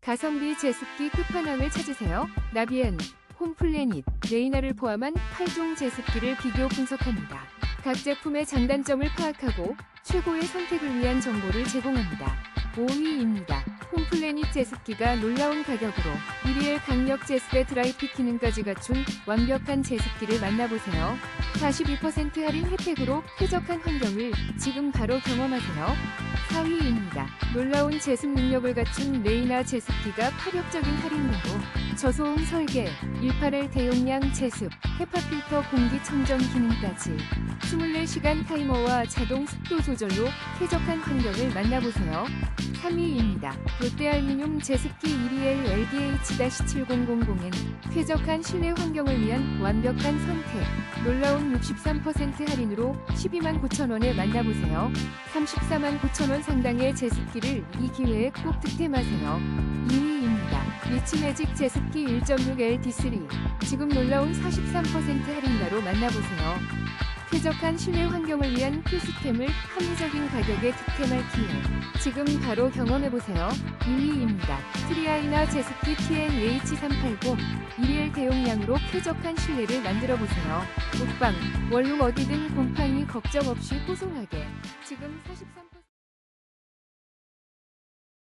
가성비 제습기 끝판왕을 찾으세요. 나비엔, 홈플래닛, 레이나를 포함한 8종 제습기를 비교 분석합니다. 각 제품의 장단점을 파악하고 최고의 선택을 위한 정보를 제공합니다. 5위입니다. 홈플래닛 제습기가 놀라운 가격으로 미리엘 강력 제습의 드라이핏 기능까지 갖춘 완벽한 제습기를 만나보세요. 42% 할인 혜택으로 쾌적한 환경을 지금 바로 경험하세요. 4위입니다. 놀라운 제습 능력을 갖춘 레이나 제습기가 파격적인 할인으로 저소음 설계, 18L 대용량 제습, 헤파 필터 공기 청정 기능까지 24시간 타이머와 자동 습도 조절로 쾌적한 환경을 만나보세요. 3위입니다. 롯데알미늄 제습기 121 LDH-7000은 쾌적한 실내 환경을 위한 완벽한 선택. 놀라운 63% 할인으로 12만 9천원에 만나보세요. 34만 9천원 상당의 제습기를 이 기회에 꼭 득템하세요. 2위입니다. 리치매직 제습기 1.6L D3. 지금 놀라운 43% 할인가로 만나보세요. 쾌적한 실내 환경을 위한 필수템을 합리적인 가격에 득템할 기회. 지금 바로 경험해보세요. 2위입니다. 트리아이나 제습기 TN-H380 1일 대용량으로 쾌적한 실내를 만들어보세요. 옷방, 원룸 어디든 곰팡이 걱정 없이 뽀송하게. 지금 43